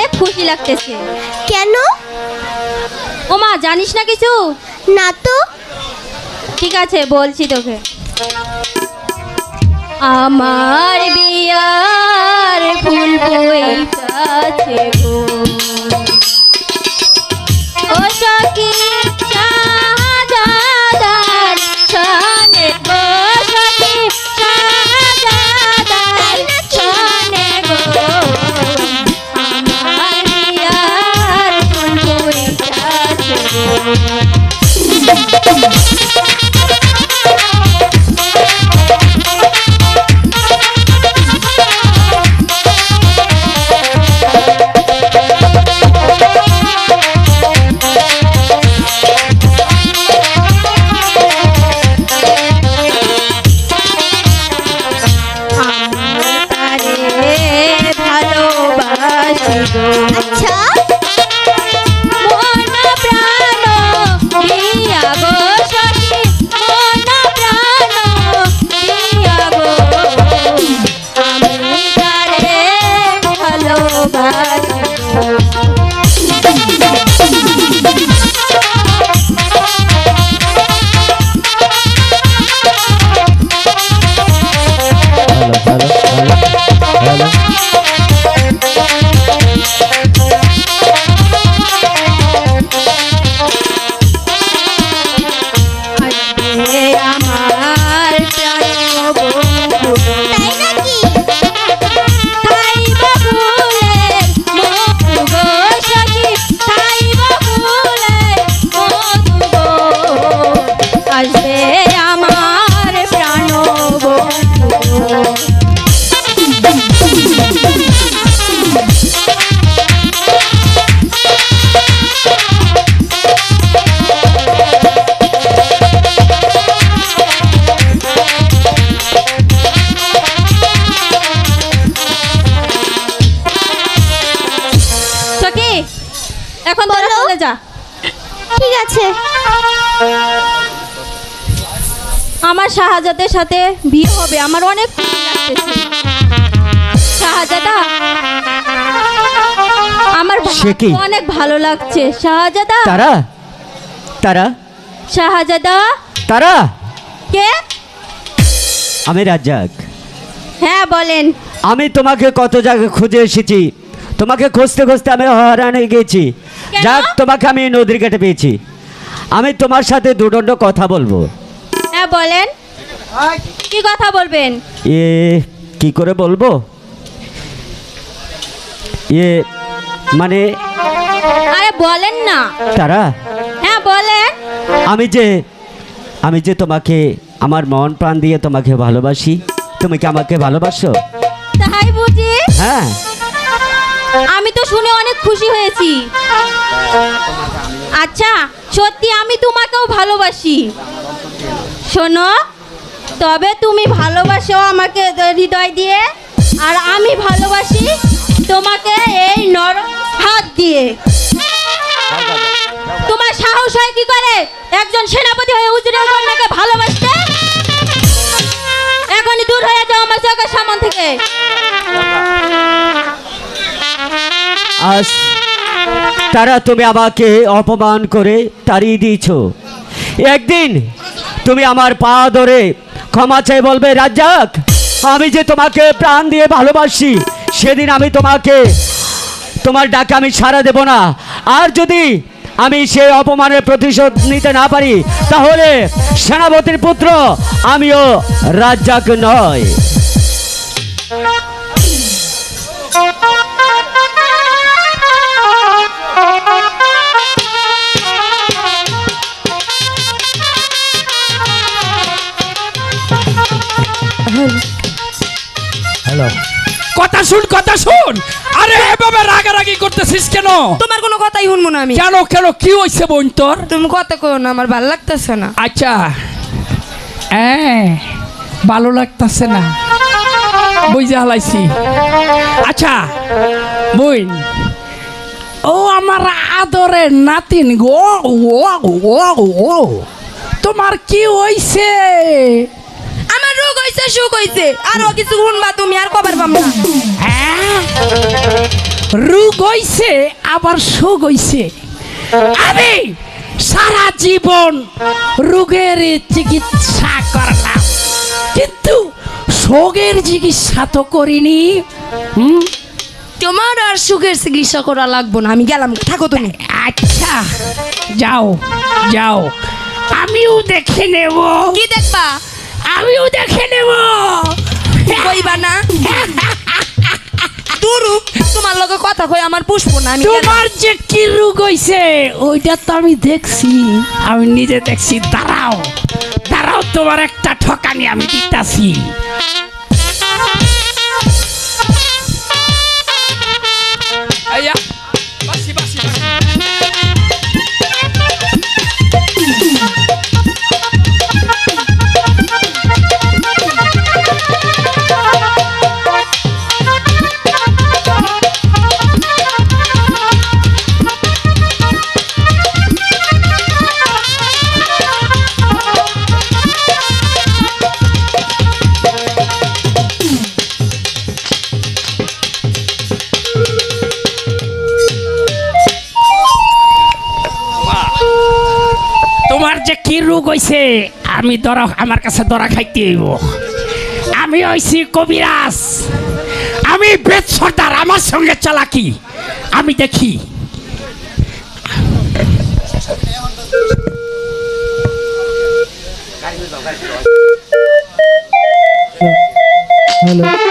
অনেক খুশি লাগতেছে। কেন? ওমা জানিস না কিছু? না তো। ঠিক আছে বলছি তোকে। আমার বিয়ার ফুল বইতাছে গো। ভালোবাসি এখন তোরা বলো। চলে যা। ঠিক আছে। আমার শাহজাদের সাথে বিয়ে হবে আমার অনেক শাহজাদা আমার অনেক ভালো লাগছে। শাহজাদা। তারা? তারা? শাহজাদা। তারা? কে? আমি রাজ্জাক। হ্যাঁ বলেন। আমি তোমাকে কত জায়গায় খুঁজে এসেছি। তোমাকে খুঁজতে খুঁজতে আমি হয়রান হয়ে গেছি? যাক তোমাকে আমি নদীর ঘাটে পেয়েছি। আমি তোমার সাথে দুদণ্ড কথা বলব। হ্যাঁ বলেন। কি কথা বলবেন? এ কি করে বলব? এ মানে আরে বলেন না। তারা? হ্যাঁ বলেন। আমি যে আমি যে তোমাকে আমার মন প্রাণ দিয়ে তোমাকে ভালোবাসি তুমি কি আমাকে ভালোবাসো? তাই বুঝি? হ্যাঁ। আমি তো শুনে অনেক খুশি হয়েছি। আচ্ছা সত্যি আমি তোমাকেও ভালোবাসি। শোনো, তবে তুমি ভালোবাসো আমাকে হৃদয় দিয়ে, আর আমি ভালোবাসি তোমাকে এই নরম হাত দিয়ে। তোমার সাহস হয় কি করে? একজন সেনাপতি হয়ে উজিরের কন্যাকে ভালোবাসতে? এখনই দূর হয়ে যাও আমার চোখের সামন থেকে। আজ তারা তুমি আমাকে অপমান করে তাড়িয়ে দিয়েছ। একদিন তুমি আমার পা ধরে ক্ষমা চাই বলবে, রাজ্জাক, আমি যে তোমাকে প্রাণ দিয়ে ভালোবাসি, সেদিন আমি তোমাকে, তোমার ডাকে আমি সাড়া দেব না। আর যদি আমি সেই অপমানের প্রতিশোধ নিতে না পারি, তাহলে সেনাপতির পুত্র আমিও রাজ্জাক নয়। হ্যালো কথা শুন কথা শুন। আরে এভাবে রাগারাগি করতেছিস কেন? তোমার কোনো কথাই শুনব না আমি। কেন কেন কি হয়েছে বোন তোর? তুমি কথা কো না আমার ভালো লাগতেছে না। আচ্ছা। হ্যাঁ ভালো লাগতেছে না। বুঝে হালাইছি। আচ্ছা বোন ও আমার আদরের নাতিন গো ও ও ও তোমার কি হইছে? রোগ হইছে সুখ হইছে আর কিছু শুনবা তুমি আর কবার পাম না। হ্যাঁ? রোগ হইছে আবার সুখ হইছে আমি সারা জীবন রোগের চিকিৎসা করলাম কিন্তু শোকের চিকিৎসা তো করিনি। হুম? তোমার আর সুখের চিকিৎসা করা লাগবো না আমি গেলাম। থাকো তুমি। আচ্ছা যাও যাও। আমিও দেখে নেব। কি দেখবা? আমিও দেখে নেব। কইবা না? দুরু তোমার লগে কথা কই আমার পুষ্প না আমি তোমার যে কি রোগ হইছে ওইটা তো আমি দেখছি। আমি নিজে দেখছি দাঁড়াও। দাঁড়াও তোমার একটা ঠকানি আমি দিতাছি। তোমার যে কি রোগ হইছে, আমি ধরা, আমার কাছে ধরা খাইতে হইব। আমি হইছি কবিরাজ। আমি বেদ সর্দার, আমার সঙ্গে চালাকি। আমি দেখি। হ্যালো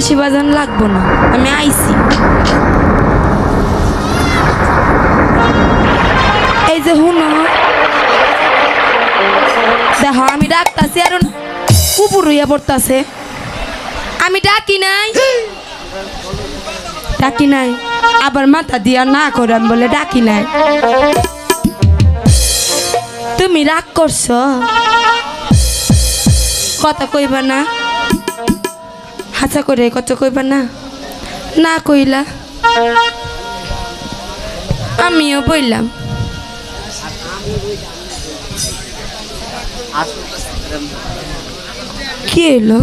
বাসি বাজান লাগবো না। আমি আইছি। এই যে হুন। দেখো, আমি ডাকতাছি আর কুপুর হইয়া পড়তাছে। আমি ডাকি নাই। ডাকি নাই। আবার মাথা দিয়া না করে আমি বলে ডাকি নাই। তুমি রাগ করছ? কথা কইবা না। হাসা করে, কত কইবা না? না কইলা। আমিও বললাম কি এলো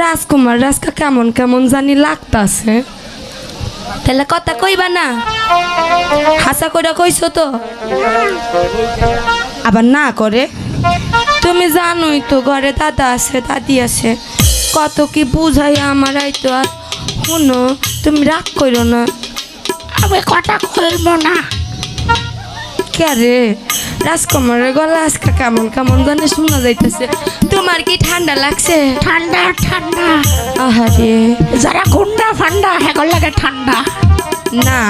রাজকুমার, রাজকা কেমন কেমন জানি লাগতাছে। তাহলে কথা কইবা না? হাসা করে কইছো তো। আবার না করে? তুমি জানোই তো, ঘরে দাদা আছে, দাদি আছে। কত কি বুঝাই আমার তো আর শুনো তুমি রাগ করো না। আমি কথা কইব না। কে রে? রাজকুমারের গলা আজকে কেমন কেমন জানি শোনা যাইতেছে। তোমার কি ঠান্ডা লাগছে? ঠান্ডা ঠান্ডা। আহারে। যারা গুন্ডা ফান্ডা হেগর লাগে ঠান্ডা। না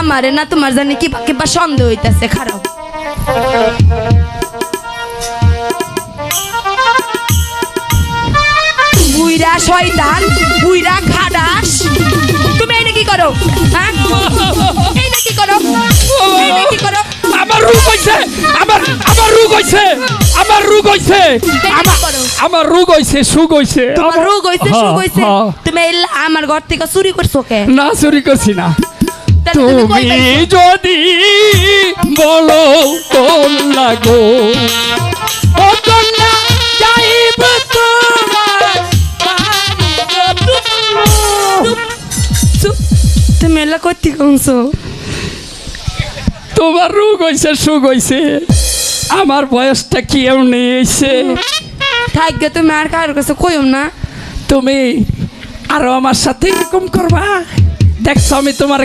আমারে না তোমার জানি কিবা কিবা সন্দেহ হইতাছে খারাপ। শয়তান বুইরা খাডাস তুমি এটা কি করো? হ্যাঁ? এইটা কি করো? এইটা কি করো? আমার রোগ হইছে। আমার আমার রোগ হইছে। আমার রোগ হইছে। আমার রোগ হইছে সুখ হইছে। তোমার রোগ হইছে সুখ হইছে। হ্যাঁ। তুমি আমার ঘর থেকে চুরি করছ কে? না চুরি করছি না। তুমি যদি বলো কোন লাগো ও কন্যা যাইব তোমার? চুপ। তুমি এলা করতে কমছো তোমার রোগ হইছে সুখ হইছে। আমার বয়সটা কি এমনি হয়েছে থাকবে তুমি আর কারোর কাছে কইম না। তুমি আরও আমার সাথে এরকম করবা? দেখছ আমি তোমার